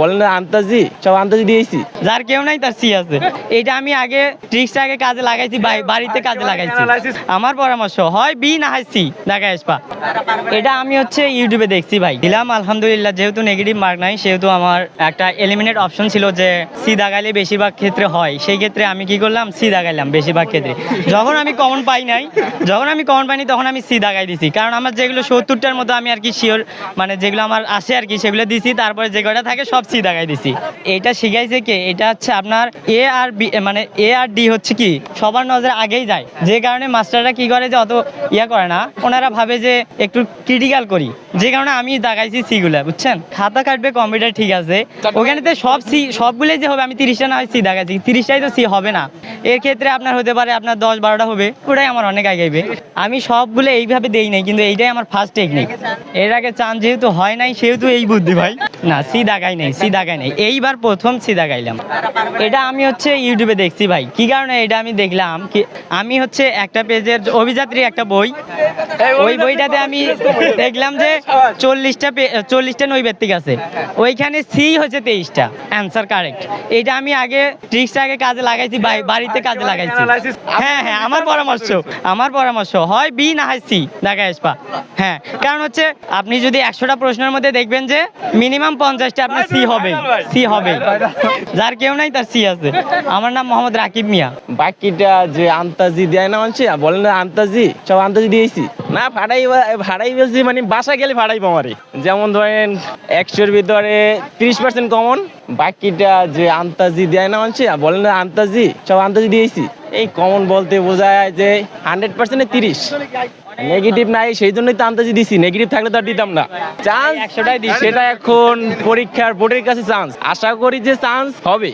বলেন না আন্তাজি সব আন্তাজি দিয়েছি যার কেউ নাই তার সি আছে। এটা আমি আগে ট্রিক্সটা আগে কাজে লাগাইছি বাড়িতে কাজে লাগাইছি। আমার পরামর্শ হয় বি না হয় সি দেখা আসবা এটা আমি হচ্ছে ইউটিউবে দেখছি ভাই। দিলাম আলহামদুলিল্লাহ যেহেতু নেগেটিভ মার্ক নাই সেহেতু আমার একটা এলিমিনেট অপশন ছিল যে সি দাগাইলে বেশিরভাগ ক্ষেত্রে হয়। সেই ক্ষেত্রে আমি কি করলাম? সি দাগাইলাম বেশিরভাগ ক্ষেত্রে। যখন আমি কমন পাই নাই যখন আমি কমন পাইনি তখন আমি সি দাগাই দিছি। কারণ আমার যেগুলো সত্তরটার মতো আমি আর কি শিওর মানে যেগুলো আমার আসে আর কি সেগুলো দিছি। তারপরে যে কয়টা থাকে সব সি দাগাই দিছি। এটা শিখাইছে কে? এটা হচ্ছে আপনার এ আর বি মানে এ আর ডি হচ্ছে কি? সবার নজরে আগেই যায়। যে কারণে মাস্টাররা কি করে যে অত ইয়া করে না ওনারা ভাবে যে একটু ক্রিটিক্যাল করি। যে কারণে আমি দাগাইছি সি গুলা বুঝছেন? খাতা কাটবে কম্পিউটার ঠিক আছে। ওখানেতে সব সি সবগুলোই যে হবে আমি তিরিশটা না হয় সি দাগাইছি তিরিশটাই তো সি হবে না। এর ক্ষেত্রে আপনার হতে পারে আপনার দশ বারোটা হবে। ওটাই আমার অনেক আগাইবে আমি সবগুলো এইভাবে দেই নাই কিন্তু এইটাই আমার ফার্স্ট টেকনিক এর আগে চান যেহেতু হয় নাই সেহেতু এই বুদ্ধি ভাই। না সি দাগাই নাই সি গাই নাই। এইবার প্রথম সিধা গাইলাম। এটা আমি হচ্ছে ইউটিউবে দেখছি ভাই। কি কারণে এটা আমি দেখলাম? কি আমি হচ্ছে একটা পেজের অভিযাত্রী একটা বই। ওই বইটাতে আমি দেখলাম যে চল্লিশটা চল্লিশটা নৈবেত্তিক আছে। ওইখানে সি হচ্ছে তেইশটা অ্যান্সার কারেক্ট এটা আমি আগে ট্রিক্সটা আগে কাজে লাগাইছি বাড়িতে কাজে লাগাইছি। হ্যাঁ হ্যাঁ আমার পরামর্শ আমার পরামর্শ। হয় বি না হয় সি দেখা আসবা হ্যাঁ কারণ হচ্ছে আপনি যদি একশোটা প্রশ্নের মধ্যে দেখবেন যে মিনিমাম পঞ্চাশটা আপনার সি হবে সি হবে। যার কেউ নাই তার সি আছে। আমার নাম মোহাম্মদ রাকিব মিয়া। বাকিটা যে আন্তাজি দেয় না মানছে বলেন না আন্তাজি সব আন্তাজি দিয়েছি। না ভাড়াই ভাড়াই বলছি মানে বাসা গেলে ভাড়াই পামারে যেমন ধরেন একশোর ভিতরে তিরিশ পার্সেন্ট কমন বাকিটা যে আন্তাজি দেয় না মানছে বলেন না আন্তাজি সব আন্তাজি দিয়েছি। এই কমন বলতে বোঝায় যে হান্ড্রেড পার্সেন্টে তিরিশ। নেগেটিভ নাই সেই জন্যই তো আন্তাজি দিছি। নেগেটিভ থাকলে তো আর দিতাম না। চান্স একশোটাই দিছি। সেটা এখন পরীক্ষার বোর্ডের কাছে চান্স আশা করি যে চান্স হবে।